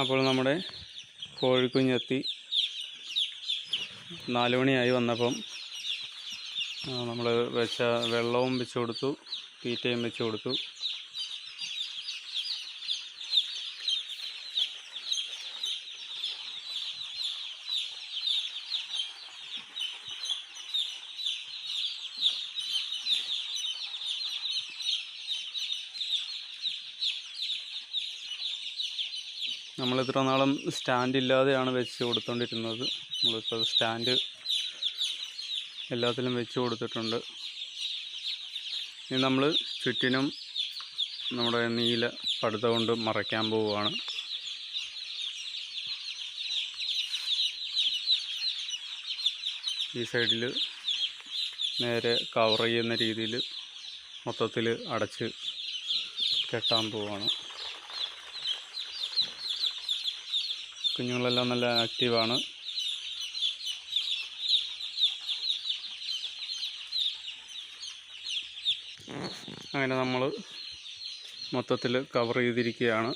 അപ്പോൾ നമ്മുടെ കോഴിക്കുഞ്ഞെത്തി. നാലുമണിയായി വന്നപ്പം നമ്മൾ വെച്ച വെള്ളവും വെച്ച് കൊടുത്തു തീറ്റയും വെച്ച് കൊടുത്തു. നമ്മൾ ഇത്ര നാളും സ്റ്റാൻഡ് ഇല്ലാതെയാണ് വെച്ച് കൊടുത്തോണ്ടിരുന്നത്. നമ്മളിപ്പോൾ സ്റ്റാൻഡ് എല്ലാത്തിലും വെച്ച് കൊടുത്തിട്ടുണ്ട്. ഇനി നമ്മൾ ചുറ്റിനും നമ്മുടെ നീല പടുത കൊണ്ട് മറയ്ക്കാൻ പോവുകയാണ്. ഈ സൈഡിൽ നേരെ കവർ ചെയ്യുന്ന രീതിയിൽ മൊത്തത്തിൽ അടച്ച് കെട്ടാൻ പോവുകയാണ്. കുഞ്ഞുങ്ങളെല്ലാം നല്ല ആക്റ്റീവാണ്. അങ്ങനെ നമ്മൾ മൊത്തത്തിൽ കവർ ചെയ്തിരിക്കുകയാണ്.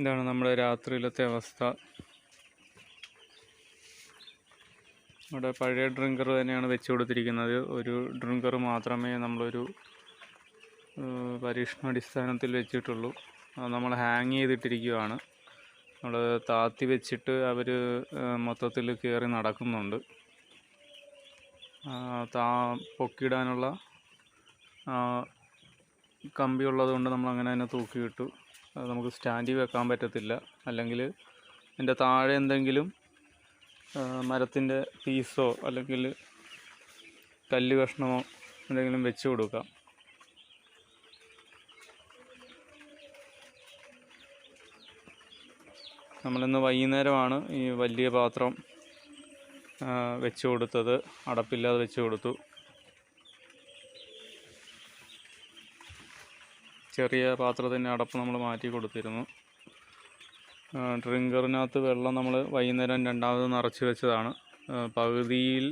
ഇതാണ് നമ്മുടെ രാത്രിയിലത്തെ അവസ്ഥ? ഇവിടെ പഴയ ഡ്രിങ്കർ തന്നെയാണ് വെച്ച് കൊടുത്തിരിക്കുന്നത്. ഒരു ഡ്രിങ്കർ മാത്രമേ നമ്മളൊരു പരീക്ഷണാടിസ്ഥാനത്തിൽ വെച്ചിട്ടുള്ളൂ. അത് നമ്മൾ ഹാങ് ചെയ്തിട്ടിരിക്കുകയാണ്. നമ്മൾ താത്തി വെച്ചിട്ട് അവർ മൊത്തത്തിൽ കയറി നടക്കുന്നുണ്ട്. താ പൊക്കിയിടാനുള്ള കമ്പിയുള്ളത് കൊണ്ട് നമ്മൾ അങ്ങനെ തന്നെ തൂക്കിയിട്ടു നമുക്ക് സ്റ്റാൻഡിൽ വെക്കാൻ പറ്റത്തില്ല. അല്ലെങ്കിൽ അതിന്റെ താഴെ എന്തെങ്കിലും മരത്തിന്റെ പീസോ അല്ലെങ്കിൽ കല്ല് കഷ്ണമോ എന്തെങ്കിലും വെച്ച് കൊടുക്കാം. നമ്മളിന്ന് വൈകുന്നേരമാണ് ഈ വലിയ പാത്രം വെച്ച് കൊടുത്തത്. അടപ്പില്ലാതെ വെച്ച് കൊടുത്തു. ചെറിയ പാത്രത്തിന്റെ അടപ്പ് നമ്മൾ മാറ്റി കൊടുത്തിരുന്നു. ഡ്രിങ്കറിനകത്ത് വെള്ളം നമ്മൾ വൈകുന്നേരം രണ്ടാമത് നിറച്ച് വെച്ചതാണ്. പകുതിയിൽ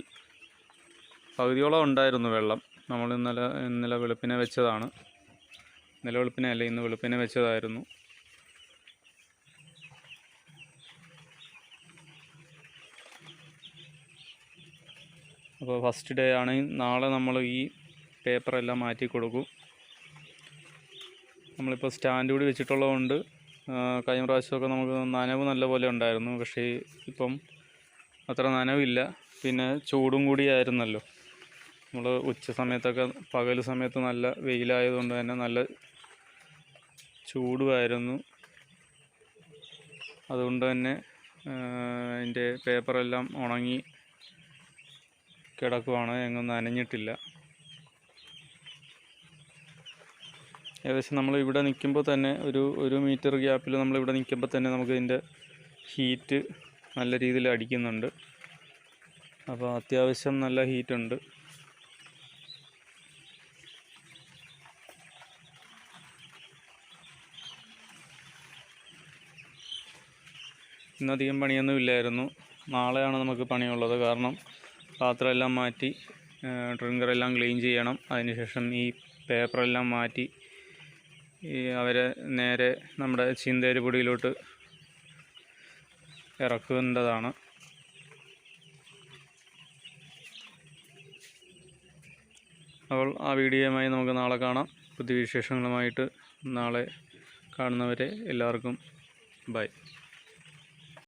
പകുതിയോളം ഉണ്ടായിരുന്നു വെള്ളം. നമ്മൾ ഇന്നലെ ഇന്നലെ വെളുപ്പിനെ വെച്ചതാണ്. ഇന്നലെ വെളുപ്പിനെ അല്ല ഇന്ന് വെളുപ്പിനെ വെച്ചതായിരുന്നു. അപ്പോൾ ഫസ്റ്റ് ഡേ ആണ്. നാളെ നമ്മൾ ഈ പേപ്പറെല്ലാം മാറ്റി കൊടുക്കും. നമ്മളിപ്പോൾ സ്റ്റാൻഡ് കൂടി വെച്ചിട്ടുള്ളതുകൊണ്ട് കഴിഞ്ഞ പ്രാവശ്യമൊക്കെ നമുക്ക് നനവ് നല്ല പോലെ ഉണ്ടായിരുന്നു. പക്ഷേ ഇപ്പം അത്ര നനവില്ല. പിന്നെ ചൂടും കൂടിയായിരുന്നല്ലോ നമ്മൾ ഉച്ച സമയത്തൊക്കെ പകൽ സമയത്ത് നല്ല വെയിലായതുകൊണ്ട് തന്നെ നല്ല ചൂടുമായിരുന്നു. അതുകൊണ്ട് തന്നെ അതിന്റെ പേപ്പറെല്ലാം ഉണങ്ങി കിടക്കുവാണ്. എങ്ങും നനഞ്ഞിട്ടില്ല. ഏകദേശം നമ്മൾ ഇവിടെ നിൽക്കുമ്പോൾ തന്നെ ഒരു ഒരു മീറ്റർ ഗ്യാപ്പിൽ നമ്മൾ ഇവിടെ നിൽക്കുമ്പോൾ തന്നെ നമുക്ക് ഇതിന്റെ ഹീറ്റ് നല്ല രീതിയിൽ അടിക്കുന്നുണ്ട്. അപ്പോൾ അത്യാവശ്യം നല്ല ഹീറ്റ് ഉണ്ട്. ഇന്നധികം പണിയൊന്നും ഇല്ലായിരുന്നു. നാളെയാണ് നമുക്ക് പണിയുള്ളത്. കാരണം പാത്രമെല്ലാം മാറ്റി ഡ്രിങ്കറെല്ലാം ക്ലീൻ ചെയ്യണം. അതിനുശേഷം ഈ പേപ്പറെല്ലാം മാറ്റി ഈ അവരെ നേരെ നമ്മുടെ ചീന്തേരി പൊടിയിലോട്ട് ഇറക്കേണ്ടതാണ്. അപ്പോൾ ആ വീഡിയോയുമായി നമുക്ക് നാളെ കാണാം. പുതിയ വിശേഷങ്ങളുമായിട്ട് നാളെ കാണുന്നവരെ എല്ലാവർക്കും ബൈ.